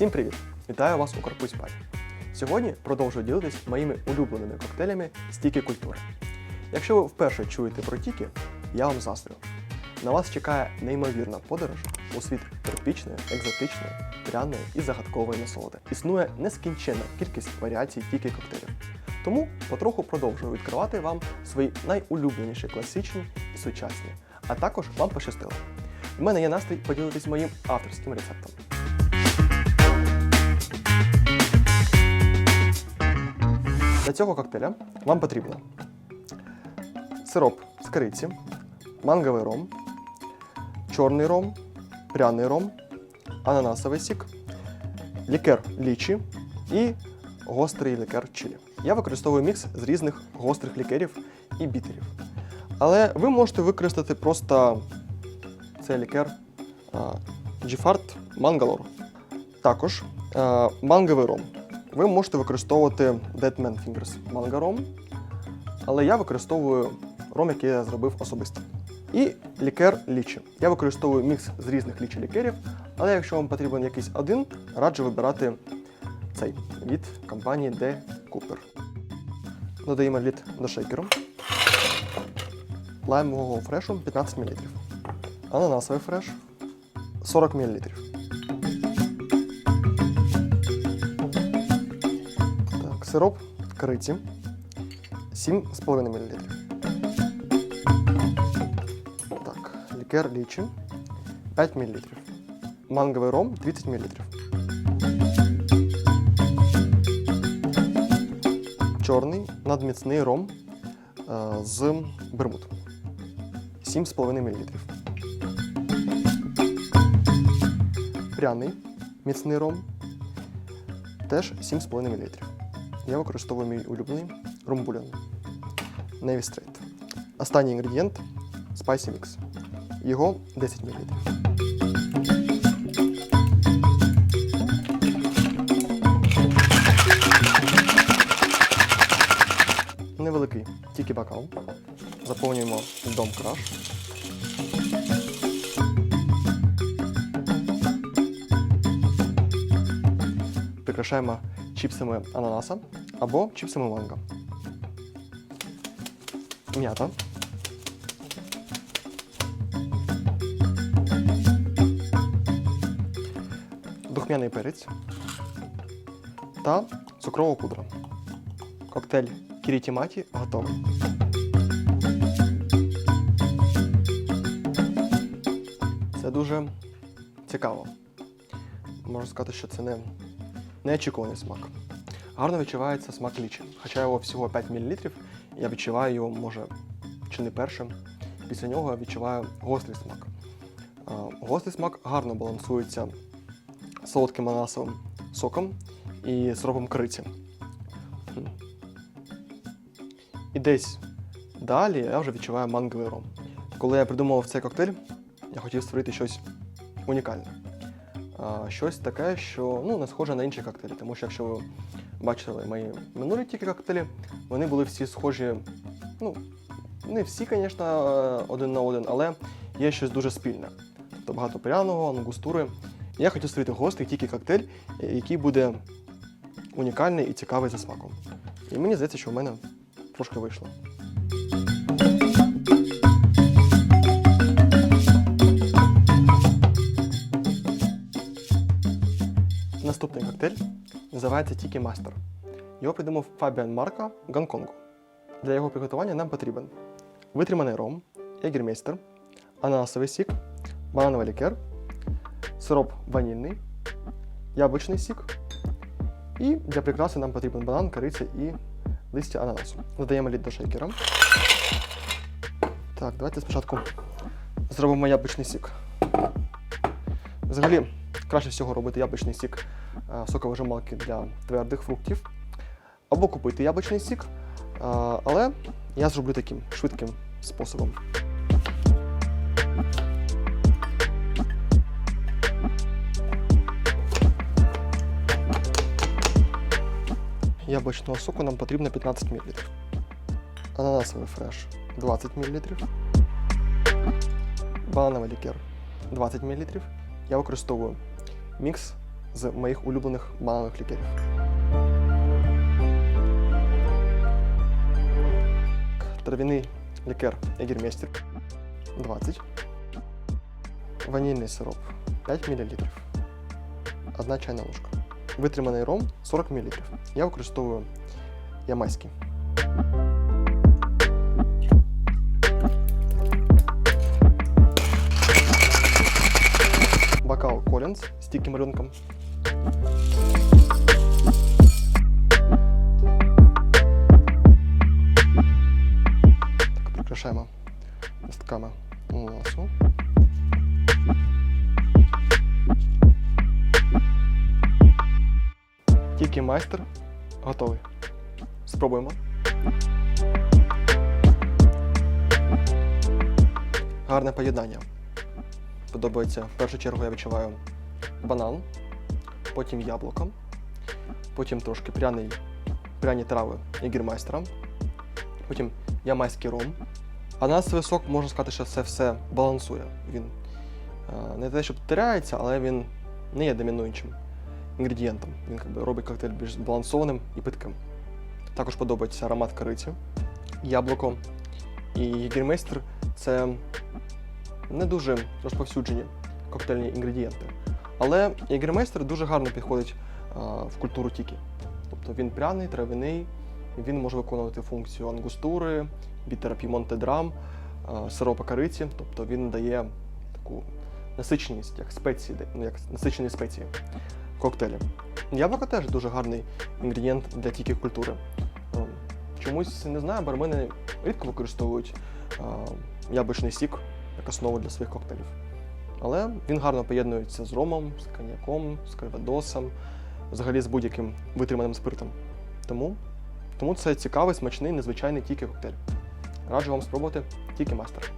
Всім привіт! Вітаю вас у Корпусь Пай. Сьогодні продовжую ділитись моїми улюбленими коктейлями стіки культури. Якщо ви вперше чуєте про тіки, я вам заздрю. На вас чекає неймовірна подорож у світ тропічної, екзотичної, пряної і загадкової насолоди. Існує нескінченна кількість варіацій тіки коктейлів. Тому потроху продовжую відкривати вам свої найулюбленіші класичні і сучасні. А також вам пощастило. У мене є настрій поділитись моїм авторським рецептом. Для цього коктейля вам потрібно сироп з кориці, манговий ром, чорний ром, пряний ром, ананасовий сік, лікер лічі і гострий лікер чилі. Я використовую мікс з різних гострих лікерів і бітерів. Але ви можете використати просто цей лікер Гіфарт Мангалор. Також манговий ром. Ви можете використовувати Dead Man Fingers Rom, але я використовую ром, який я зробив особисто. І лікер лічі. Я використовую мікс з різних лічі лікерів, але якщо вам потрібен якийсь один, раджу вибирати цей від компанії De Cooper. Додаємо лід до шейкеру. Лаймового фрешу 15 мл. Ананасовий фреш 40 мл. Сироп кориці 7,5 мл. Так, лікер лічі 5 мл. Манговий ром 30 мл. Чорний надміцний ром е, з бермуд 7,5 мл. Пряний міцний ром теж 7,5 мл. Я використовую мій улюблений румбулян Navy Straight. Останній інгредієнт Spicy Mix. Його 10 мл. Невеликий тільки бокал. Заповнюємо льдом краш. Прикрашаємо чіпсами ананаса або чіпсами манго. М'ята. Духмяний перець та цукрова пудра. Коктейль Кіріті Маті готовий. Це дуже цікаво. Можу сказати, що це не неочікуваний смак. Гарно відчувається смак лічі. Хоча його всього 5 мл, я відчуваю його, може, чи не першим. Після нього я відчуваю гострий смак. Гострий смак гарно балансується солодким ананасовим соком і сиропом кориці. М. І десь далі я вже відчуваю манговий ром. Коли я придумував цей коктейль, я хотів створити щось унікальне. Щось таке, що ну, не схоже на інші коктейлі. Тому що якщо ви бачили мої минулі тільки коктейлі, вони були всі схожі, ну, не всі, звісно, один на один, але є щось дуже спільне. Тобто багато пряного, ангустури. Я хотів створити гострий тільки коктейль, який буде унікальний і цікавий за смаком. І мені здається, що в мене трошки вийшло. Наступний коктейль називається Тікі Мастер. Його придумав Фабіан Марка Гонконгу. Для його приготування нам потрібен витриманий ром, егермейстер, ананасовий сік, банановий лікер, сироп ванільний, яблучний сік. І для прикраси нам потрібен банан, кориця і листя ананасу. Додаємо лід до шейкера. Так, давайте спочатку зробимо яблучний сік. Взагалі, краще всього робити яблучний сік соковижималки для твердих фруктів. Або купити яблучний сік. е, Але я зроблю таким швидким способом. Яблучного соку нам потрібно 15 мл. Ананасовий фреш 20 мл. Банановий лікер 20 мл. Я використовую мікс з моїх улюблених бананових лікерів. Трав'яний лікер Егермейстер 20. Ванільний сироп 5 мл. Одна чайна ложка. Витриманий ром 40 мл. Я використовую ямайський. Бокал Коллинз з тільки малюнком. Так, прикрашаємо листками ананасу. Тільки майстер готовий. Спробуємо. Гарне поєднання. Подобається. В першу чергу я відчуваю банан, потім яблуко, потім трошки пряний, пряні трави ігермайстера, потім ямайський ром. Ананасовий сок, можна сказати, що це все балансує. Він е, не те, що теряється, але він не є домінуючим інгредієнтом. Він якби, робить коктейль більш збалансованим і питким. Також подобається аромат кориці, яблуко і єгермейстер це не дуже розповсюджені коктейльні інгредієнти. Але єгермейстер дуже гарно підходить а, в культуру тікі. Тобто він пряний, травяний, він може виконувати функцію ангустури, бітерапі монтедрам, а, сиропа кориці, тобто він дає таку насиченість, як спеції, ну, як насичені спеції коктейлі. Яблуко теж дуже гарний інгредієнт для тікі культури. Ем, Чомусь не знаю, бармени рідко використовують яблучний сік як основу для своїх коктейлів. Але він гарно поєднується з ромом, з коньяком, з кальвадосом, взагалі з будь-яким витриманим спиртом. Тому, тому це цікавий, смачний, незвичайний тікі коктейль. Раджу вам спробувати тікі мастер.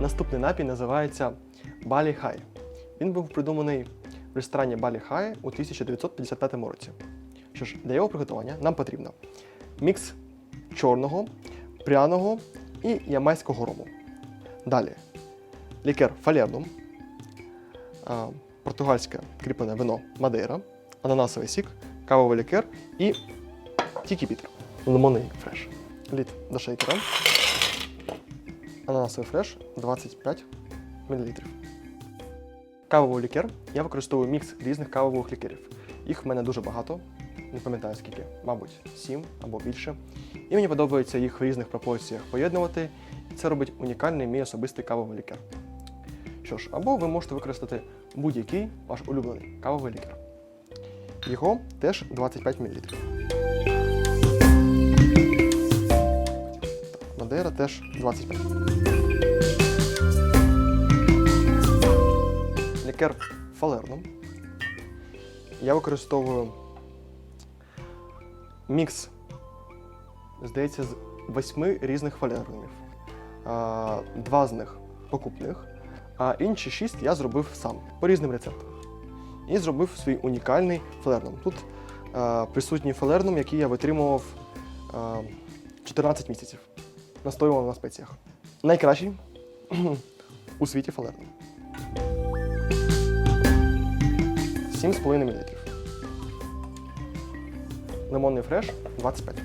Наступний напій називається Балі Хай. Він був придуманий в ресторані Балі Хай у 1955 році. Що ж, для його приготування нам потрібно мікс чорного, пряного і ямайського рому. Далі лікер фалернум, португальське кріплене вино Мадейра, ананасовий сік, кавовий лікер і тікі бітер, лимонний фреш. Лід до шейкера. Ананасовий фреш 25 мл. Кавовий лікер. Я використовую мікс різних кавових лікерів. Їх в мене дуже багато, не пам'ятаю скільки, мабуть, 7 або більше. І мені подобається їх в різних пропорціях поєднувати, і це робить унікальний мій особистий кавовий лікер. Що ж, або ви можете використати будь-який ваш улюблений кавовий лікер. Його теж 25 мл. Мадейра теж 25. Лікер фалерном. Я використовую мікс, здається, з восьми різних фалернумів. Два з них покупних, а інші шість я зробив сам по різним рецептам. І зробив свій унікальний фалернум. Тут присутній фалернум, який я витримував а, 14 місяців. Настоював на спеціях. Найкращий у світі фалернум. 7,5 мл. Лимонний фреш 25.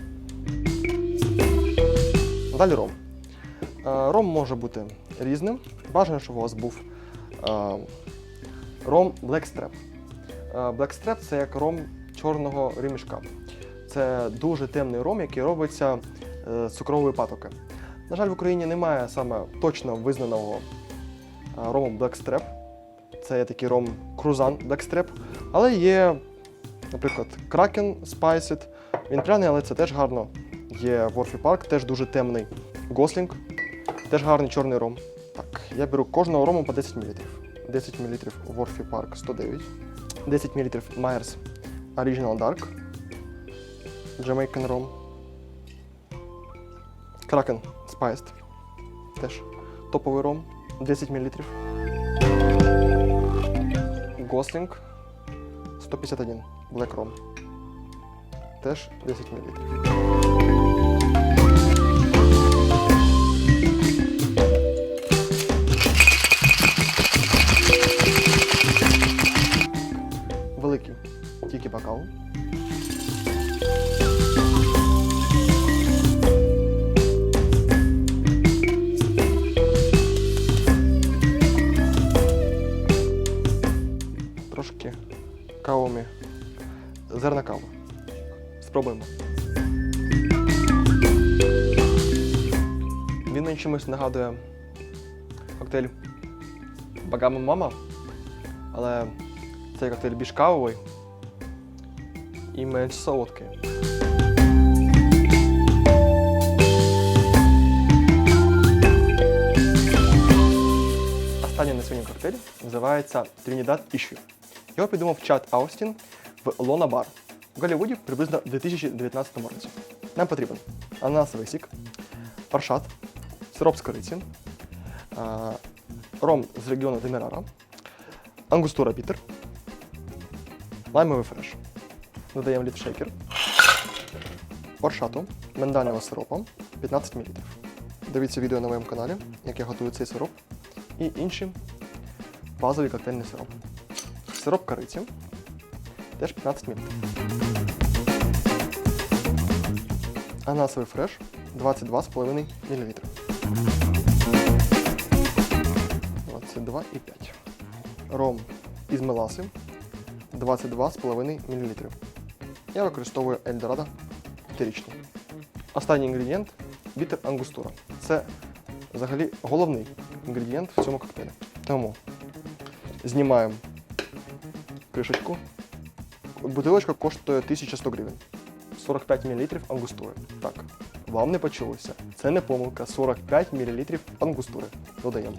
Далі ром. Е, Ром може бути різним. Бажано, щоб у вас був е, ром Blackstrap. Е, Blackstrap це як ром чорного ремішка. Це дуже темний ром, який робиться з цукрової патоки. На жаль, в Україні немає саме точно визнаного рому Blackstrap. Це є такий ром Крузан Blackstrap. Але є, наприклад, Kraken Spiced. Він пряний, але це теж гарно. Є Ворфі Парк, теж дуже темний. Гослінг, теж гарний чорний ром. Так, я беру кожного рому по 10 мл. 10 мл Ворфі Парк 109. 10 мл Myers Original Dark. Jamaican Rom. Kraken Spiced. Теж топовий ром. 10 мл. Гослінг 151 Black Rom. Теж 10 мл. Великий тільки бокал. Спробуємо. Він мені чимось нагадує коктейль Багама Мама, але цей коктейль більш кавовий і менш солодкий. Останній на сьогодні коктейль називається Trinidad Issue. Його придумав Чад Аустін в Лона Бар в Голлівуді приблизно в 2019 році. Нам потрібен ананасовий сік, паршат, сироп з кориці, ром з регіону Демерара, ангустура бітер, лаймовий фреш. Додаємо в паршату, миндального сиропу 15 мл. Дивіться відео на моєму каналі, як я готую цей сироп і інші базові коктейльні сиропи. Сироп кориці теж 15 мл. Ананасовий фреш 22,5 мл. 22,5. Ром із меласи 22,5 мл. Я використовую Ельдорадо п'ятирічний. Останній інгредієнт бітер ангустура. Це взагалі головний інгредієнт в цьому коктейлі. Тому знімаємо кришечку. Бутилочка коштує 1100 гривень. 45 мл ангустури. Так, вам не почулося. Це не помилка. 45 мл ангустури. Додаємо.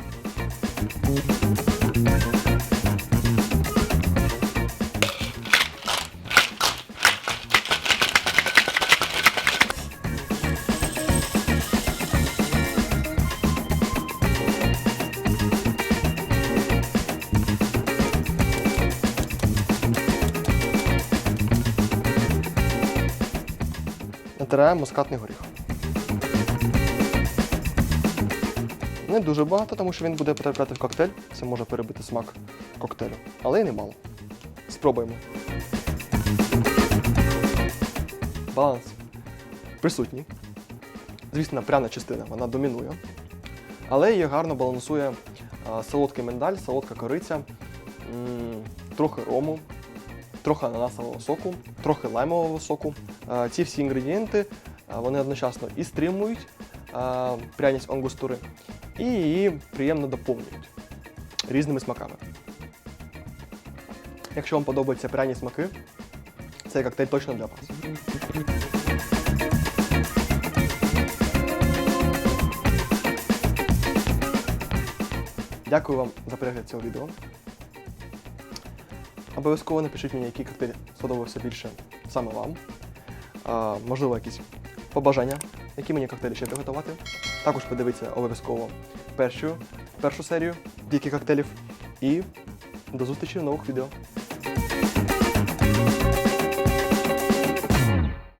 Натираємо мускатний горіх. Не дуже багато, тому що він буде потрапляти в коктейль. Це може перебити смак коктейлю. Але й немало. Спробуємо. Баланс присутній. Звісно, пряна частина вона домінує. Але її гарно балансує солодкий миндаль, солодка кориця, трохи рому, трохи ананасового соку, трохи лаймового соку. Е, Ці всі інгредієнти е, вони одночасно і стримують е, пряність ангустури, і її приємно доповнюють різними смаками. Якщо вам подобаються пряні смаки, цей коктейль точно для вас. Дякую вам за перегляд цього відео. Обов'язково напишіть мені, який коктейль сподобався більше саме вам. А, можливо, якісь побажання, які мені коктейлі ще приготувати. Також подивіться обов'язково першу, першу серію «Віки коктейлів. І до зустрічі в нових відео.